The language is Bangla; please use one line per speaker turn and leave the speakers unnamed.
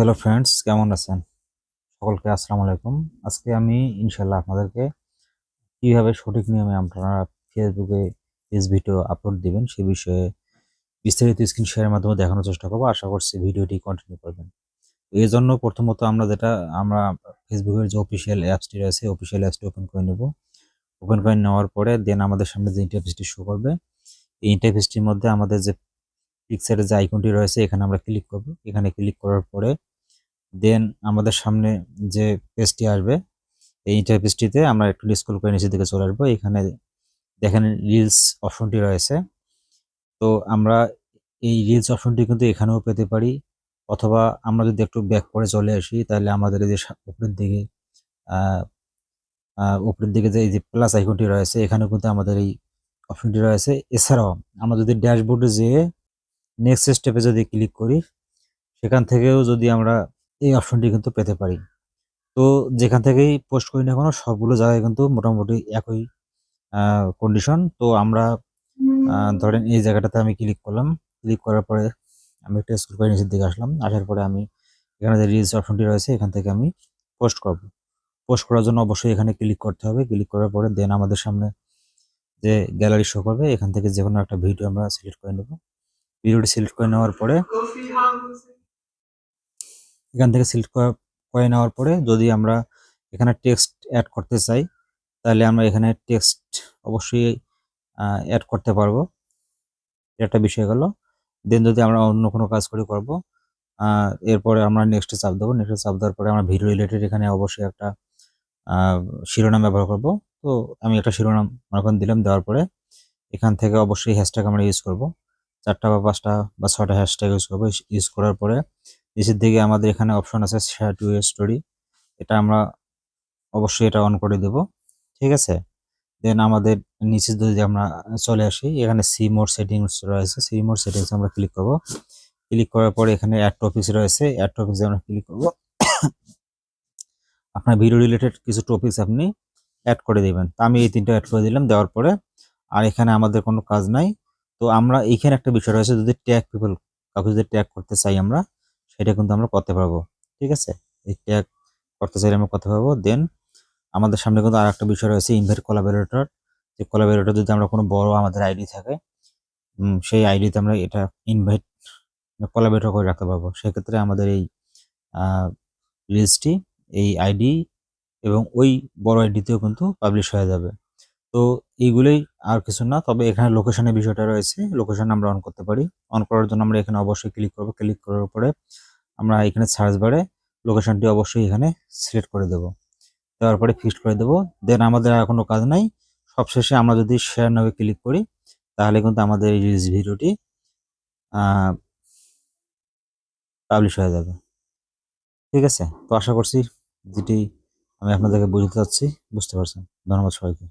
হ্যালো ফ্রেন্ডস কেমন আছেন? সকলকে আসসালামু আলাইকুম। আজকে আমি ইনশাল্লাহ আপনাদেরকে কীভাবে সঠিক নিয়মে আপনারা ফেসবুকে পেজ ভিডিও আপলোড দিবেন সে বিষয়ে বিস্তারিত স্ক্রিন শেয়ারের মাধ্যমে দেখানোর চেষ্টা করব। আশা করছি ভিডিওটি কন্টিনিউ করবেন। এই জন্য প্রথমত আমরা যেটা, আমরা ফেসবুকের যে অফিসিয়াল অ্যাপসটি রয়েছে অফিসিয়াল অ্যাপসটি ওপেন করে নেব। ওপেন করে নেওয়ার পরে দেন আমাদের সামনে যে ইন্টারফেসটি শো করবে, এই ইন্টারফেসটির মধ্যে আমাদের যে পিকচারের যে আইকনটি রয়েছে, এখানে আমরা ক্লিক করব। এখানে ক্লিক করার পরে দেন আমাদের সামনে যে পেজটি আসবে, এই ইন্টারফেসটিতে আমরা একটু স্ক্রল করে নিচের দিকে চলে আসব। এখানে দেখেন রিলস অপশনটি রয়েছে। তো আমরা এই রিলস অপশনটি কিন্তু এখানেও পেতে পারি। অথবা আমরা যদি একটু ব্যাক করে চলে আসি, তাহলে আমাদের যে উপরের দিকে উপরের দিকে যে এই যে প্লাস আইকনটি রয়েছে, এখানেও কিন্তু আমাদের এই অপশনটি রয়েছে। এছাড়াও আমরা যদি ড্যাশবোর্ডে যেয়ে নেক্সট স্টেপে যদি ক্লিক করি, সেখান থেকেও যদি আমরা এই অপশনটি কিন্তু পেতে পারি। তো যেখান থেকেই পোস্ট করি না কোনো, সবগুলো জায়গায় কিন্তু মোটামুটি একই কন্ডিশন তো আমরা ধরেন এই জায়গাটাতে আমি ক্লিক করলাম। ক্লিক করার পরে আমি একটা স্কুল করে নিচের দিকে আসলাম। আসার পরে আমি এখানে যে রিলস অপশনটি রয়েছে, এখান থেকে আমি পোস্ট করব। পোস্ট করার জন্য অবশ্যই এখানে ক্লিক করতে হবে। ক্লিক করার পরে দেন আমাদের সামনে যে গ্যালারি শো করবে, এখান থেকে যে কোনো একটা ভিডিও আমরা সিলেক্ট করে নেব। ভিডিওটি সিলেক্ট করে নেওয়ার পরে এখান থেকে সিলেক্ট করে নেওয়ার পরে যদি আমরা এখানে টেক্সট অ্যাড করতে চাই, তাহলে আমরা এখানে টেক্সট অবশ্যই অ্যাড করতে পারব। একটা বিষয় গেল। দেন যদি আমরা অন্য কোনো কাজ করে, করব। এরপরে আমরা নেক্সটে চাপ দেবো। নেক্সটে চাপ দেওয়ার পরে আমরা ভিডিও রিলেটেড এখানে অবশ্যই একটা শিরোনাম ব্যবহার করব। তো আমি একটা শিরোনাম করেন দিলাম, দেওয়ার পরে এখান থেকে অবশ্যই হ্যাশট্যাগ আমরা ইউজ করব। চারটা বা পাঁচটা বা ছটা হ্যাশট্যাগ ইউজ করব। ইউজ করার পরে নিচের দিকে আমাদের এখানে অপশন আছে শেয়ার টু স্টোরি এটা আমরা অবশ্যই এটা অন করে দেব। ঠিক আছে? দেন আমাদের নিচে যদি আমরা চলে আসি, এখানে সি মোর সেটিংস রয়েছে। সি মোর সেটিংস আমরা ক্লিক করব। ক্লিক করার পরে এখানে অ্যাড টপিক্স রয়েছে। অ্যাড টপিক্সে আমরা ক্লিক করব। আপনার ভিডিও রিলেটেড কিছু টপিকস আপনি অ্যাড করে দিবেন। তা আমি এই তিনটা অ্যাড করে দিলাম, দেওয়ার পরে আর এখানে আমাদের কোনো কাজ নাই। তো আমরা এইখানে একটা বিষয় রয়েছে, যদি ট্যাগ পিপল কাউকে যদি ট্যাগ করতে চাই আমরা সেটা কিন্তু আমরা করতে পারব, ঠিক আছে? এই ট্যাগ করতে চাইলে আমরা করতে পারব। দেন আমাদের সামনে কিন্তু আর একটা বিষয় রয়েছে ইনভাইট কোলাবোরেটর যে কোলাবোরেটর যদি আমরা কোনো বড় আমাদের আইডি থাকে সেই আইডিতে আমরা এটা ইনভাইট কোলাবোরেটর করে রাখতে পারব। সেক্ষেত্রে আমাদের এই রিলসটি এই আইডি এবং ওই বড় আইডিতেও কিন্তু পাবলিশ হয়ে যাবে। তো এইগুলোই আর কিছু না, তবে এখানে লোকেশনের বিষয়টা রয়েছে। লোকেশন আমরা অন করতে পারি। অন করার জন্য আমরা এখানে অবশ্যই ক্লিক করব। ক্লিক করার পরে আমরা এখানে সার্চ বারে লোকেশনটি অবশ্যই এখানে সিলেক্ট করে দেব। দেওয়ার পরে ফিক্সড করে দেব। দেন আমাদের আর কোনো কাজ নাই। সবশেষে আমরা যদি শেয়ার নামে ক্লিক করি, তাহলে কিন্তু আমাদের এই রিলস ভিডিওটি পাবলিশ হয়ে যাবে। ঠিক আছে? তো আশা করছি যেটি আমি আপনাদেরকে বুঝতে চাচ্ছি, বুঝতে পারছেন। ধন্যবাদ সবাইকে।